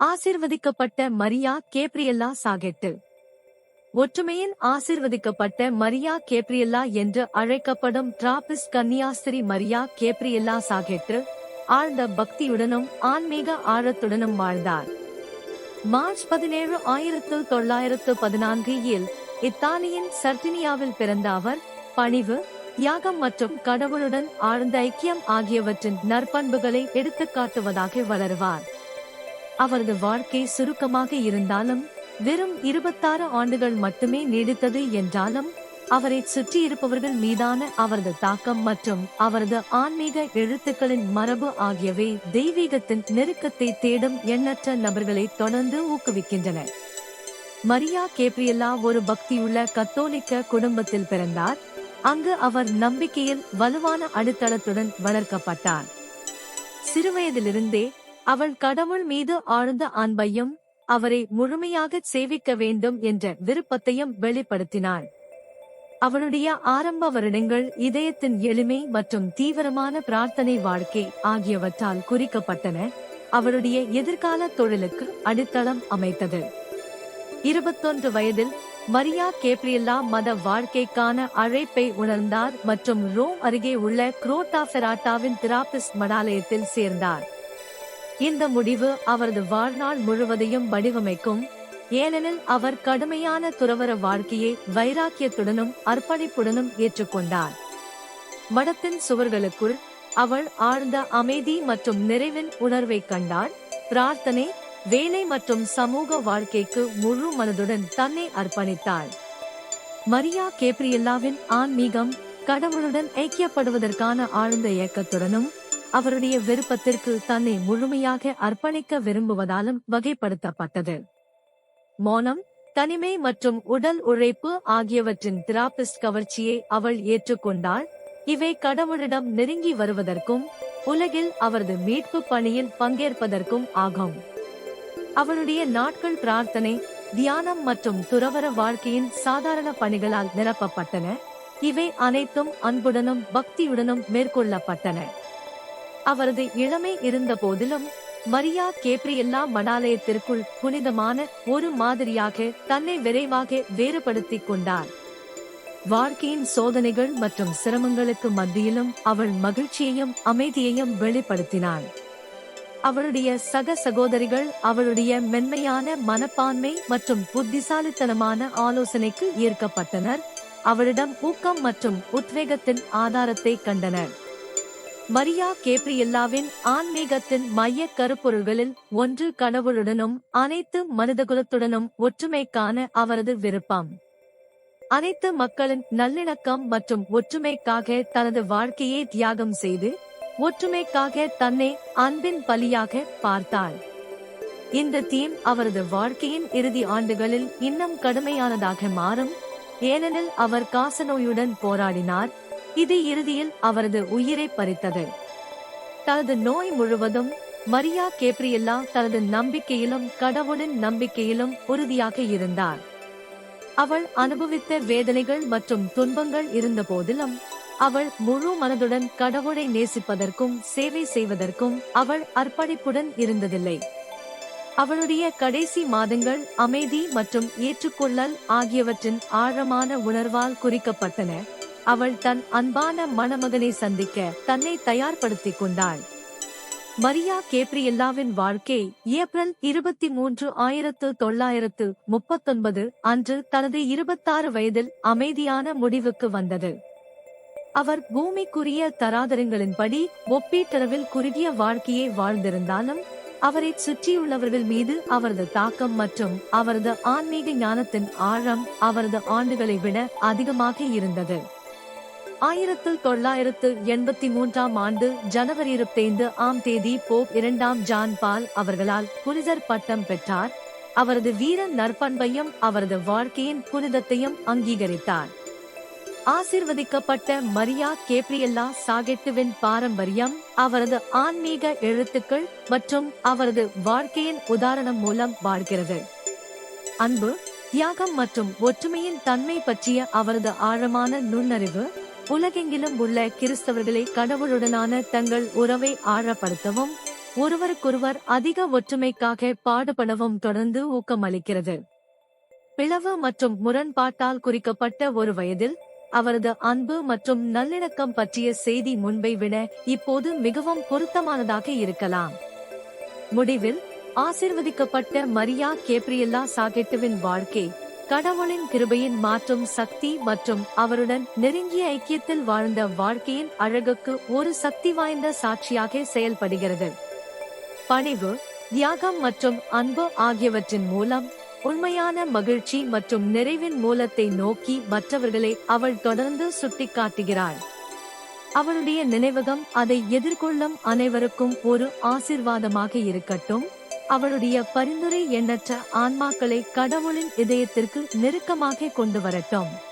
ஆசிர்வதிக்கப்பட்ட Maria Gabriella சாகெட்டு. ஒற்றுமையின் ஆசிர்வதிக்கப்பட்ட Maria Gabriella என்று அழைக்கப்படும் டிராபிஸ் கன்னியாஸ்திரி மரியா கேப்ரியல்லா சாகெட்டு ஆழ்ந்த பக்தியுடனும் ஆன்மீக ஆழத்துடனும் வாழ்ந்தார். மார்ச் பதினேழு ஆயிரத்து தொள்ளாயிரத்து பதினான்கு இல் இத்தாலியின் சர்டினியாவில் பிறந்த அவர் பணிவு தியாகம் மற்றும் கடவுளுடன் ஆழ்ந்த ஐக்கியம் ஆகியவற்றின் நற்பண்புகளை எடுத்துக்காட்டுவதாக வளருவார். அவரது வாழ்க்கை சுருக்கமாக இருந்தாலும் வெறும் இருபத்தாறு ஆண்டுகள் மட்டுமே நீடித்தது என்றாலும் அவரை சுற்றியிருப்பவர்கள் மீதான அவரது தாக்கம் மற்றும் அவரது ஆன்மீக எழுத்துக்களின் மரபு ஆகியவை தெய்வீகத்தின் நெருக்கத்தை தேடும் எண்ணற்ற நபர்களை தொடர்ந்து ஊக்குவிக்கின்றன. மரியா கேப்ரியல்லா ஒரு பக்தியுள்ள கத்தோலிக்க குடும்பத்தில் பிறந்தார். அங்கு அவர் நம்பிக்கையில் வலுவான அடித்தளத்துடன் வளர்க்கப்பட்டார். சிறுவயதிலிருந்தே அவள் கடவுள் மீது ஆழ்ந்த அன்பையும் அவரை முழுமையாக சேவிக்க வேண்டும் என்ற விருப்பத்தையும் வெளிப்படுத்தினாள். அவளுடைய ஆரம்ப வருடங்கள் இதயத்தின் எளிமை மற்றும் தீவிரமான பிரார்த்தனை வாழ்க்கை ஆகியவற்றால் குறிக்கப்பட்டன. அவளுடைய எதிர்கால தொழிலுக்கு அடித்தளம் அமைத்தது. இருபத்தொன்று வயதில் மரியா கேப்ரியல்லா மத வாழ்க்கைக்கான அழைப்பை உணர்ந்தார் மற்றும் ரோம் அருகே உள்ள குரோட்டா ஃபெராட்டாவின் திராபிஸ் மடாலயத்தில் சேர்ந்தார். இந்த முடிவு அவரது வாழ்நாள் முழுவதையும் வடிவமைக்கும். ஏனெனில் அவர் கடுமையான துறவர வாழ்க்கையை வைராக்கியத்துடனும் அர்ப்பணிப்புடனும் ஏற்றுக்கொண்டார். மடத்தின் சுவர்களுக்குள் அவள் ஆழ்ந்த அமைதி மற்றும் நிறைவின் உணர்வை கண்டாள். பிரார்த்தனை வேலை மற்றும் சமூக வாழ்க்கைக்கு முழு மனதுடன் தன்னை அர்ப்பணித்தாள். மரியா கேப்ரியல்லாவின் ஆன்மீகம் கடவுளுடன் ஐக்கியப்படுவதற்கான ஆழ்ந்த இயக்கத்துடனும் அவருடைய விருப்பத்திற்கு தன்னை முழுமையாக அர்ப்பணிக்க விரும்புவதாலும் வகைப்படுத்தப்பட்டது. மௌனம் தனிமை மற்றும் உடல் உழைப்பு ஆகியவற்றின் திராபிஸ்ட் கவர்ச்சியை அவள் ஏற்றுக்கொண்டாள். இவை கடவுளிடம் நெருங்கி வருவதற்கும் உலகில் அவரது மீட்பு பணியில் பங்கேற்பதற்கும் ஆகும். அவளுடைய நாட்கள் பிரார்த்தனை தியானம் மற்றும் துறவர வாழ்க்கையின் சாதாரண பணிகளால் நிரப்பப்பட்டன. இவை அனைத்தும் அன்புடனும் பக்தியுடனும் மேற்கொள்ளப்பட்டன. அவரது இளமை இருந்த போதிலும் மரியா கேப்ரியல்லா மடாலயத்திற்குள் புனிதமான ஒரு மாதிரியாக தன்னை விரைவாக வேறுபடுத்திக் கொண்டார். வாழ்க்கையின் சோதனைகள் மற்றும் சிரமங்களுக்கு மத்தியிலும் அவள் மகிழ்ச்சியையும் அமைதியையும் வெளிப்படுத்தினாள். அவளுடைய சக சகோதரிகள் அவளுடைய மென்மையான மனப்பான்மை மற்றும் புத்திசாலித்தனமான ஆலோசனைக்கு ஈர்க்கப்பட்டனர். அவளிடம் ஊக்கம் மற்றும் உத்வேகத்தின் ஆதாரத்தை கண்டனர். மரியா கேப்ரியல்லாவின் ஆன்மீகத்தின் மைய கருப்பொருள்களில் ஒன்று கடவுளுடனும் அனைத்து மனிதகுலத்துடனும் ஒற்றுமைக்கான அவரது விருப்பம். அனைத்து மக்களின் நல்லிணக்கம் மற்றும் ஒற்றுமைக்காக தனது வாழ்க்கையை தியாகம் செய்து ஒற்றுமைக்காக தன்னை அன்பின் பலியாக பார்த்தாள். இந்த தீம் அவரது வாழ்க்கையின் இறுதி ஆண்டுகளில் இன்னும் கடுமையானதாக மாறும் ஏனெனில் அவர் காசநோயுடன் போராடினார் இது இறுதியில் அவரது உயிரை பறித்தது. தனது நோய் முழுவதும் மரியா கேப்ரியல்லா தனது நம்பிக்கையிலும் கடவுளின் நம்பிக்கையிலும் உறுதியாக இருந்தார். அவள் அனுபவித்த வேதனைகள் மற்றும் துன்பங்கள் இருந்த போதிலும் அவள் முழு மனதுடன் கடவுளை நேசிப்பதற்கும் சேவை செய்வதற்கும் அவள் அர்ப்பணிப்புடன் இருந்ததில்லை. அவளுடைய கடைசி மாதங்கள் அமைதி மற்றும் ஏற்றுக்கொள்ளல் ஆகியவற்றின் ஆழமான உணர்வால் குறிக்கப்பட்டன. அவள் தன் அன்பான மணமகனை சந்திக்க தன்னை தயார்படுத்திக் கொண்டாள். மரியா கேப்ரியல்லாவின் வாழ்க்கை ஏப்ரல் இருபத்தி மூன்று ஆயிரத்து தொள்ளாயிரத்து முப்பத்தொன்பது அன்று தனது இருபத்தாறு வயதில் அமைதியான முடிவுக்கு வந்தது. அவர் பூமிக்குரிய தராதரங்களின்படி ஒப்பீட்டளவில் குறுகிய வாழ்க்கையை வாழ்ந்திருந்தாலும் அவரை சுற்றியுள்ளவர்கள் மீது அவரது தாக்கம் மற்றும் அவரது ஆன்மீக ஞானத்தின் ஆழம் அவரது ஆண்டுகளை விட அதிகமாக இருந்தது. ஆயிரத்து தொள்ளாயிரத்து எண்பத்தி மூன்றாம் ஆண்டு ஜனவரி இருபத்தைந்து ஆம் தேதி போப் இரண்டாம் ஜான் பால் அவர்களால் புனிதர் பட்டம் பெற்றார். அவரது வீர நற்பண்பையும் அவரது வாழ்க்கையின் புனிதத்தையும் அங்கீகரித்தார். ஆசிர்வதிக்கப்பட்ட மரியா கேப்ரியல்லா சாகெட்டுவின் பாரம்பரியம் அவரது ஆன்மீக எழுத்துக்கள் மற்றும் அவரது வாழ்க்கையின் உதாரணம் மூலம் வாழ்கிறது. அன்பு தியாகம் மற்றும் ஒற்றுமையின் தன்மை பற்றிய அவரது ஆழமான நுண்ணறிவு உலகெங்கிலும் உள்ள கிறிஸ்தவர்களை கடவுளுடனான தங்கள் உறவை ஆழப்படுத்தவும் ஒருவருக்கொருவர் அதிக ஒற்றுமைக்காக பாடுபடவும் தொடர்ந்து ஊக்கமளிக்கிறது. பிளவு மற்றும் முரண்பாட்டால் குறிக்கப்பட்ட ஒரு வயதில் அவரது அன்பு மற்றும் நல்லிணக்கம் பற்றிய செய்தி முன்பை விட இப்போது மிகவும் பொருத்தமானதாக இருக்கலாம். முடிவில் ஆசிர்வதிக்கப்பட்ட மரியா கேப்ரியல்லா சாகெட்டுவின் வாழ்க்கை கடவுளின் கிருபையின் மாற்றும் சக்தி மற்றும் அவருடன் நெருங்கிய ஐக்கியத்தில் வாழ்ந்த வாழ்க்கையின் அழகுக்கு ஒரு சக்தி வாய்ந்த சாட்சியாக செயல்படுகிறது. பணிவு தியாகம் மற்றும் அன்பு ஆகியவற்றின் மூலம் உண்மையான மகிழ்ச்சி மற்றும் நிறைவின் மூலத்தை நோக்கி மற்றவர்களை அவள் தொடர்ந்து சுட்டிக்காட்டுகிறாள். அவளுடைய நினைவகம் அதை எதிர்கொள்ளும் அனைவருக்கும் ஒரு ஆசிர்வாதமாக இருக்கட்டும். அவளுடைய பரிந்துரை எண்ணற்ற ஆன்மாக்களை கடவுளின் இதயத்திற்கு நெருக்கமாக கொண்டு வரட்டும்.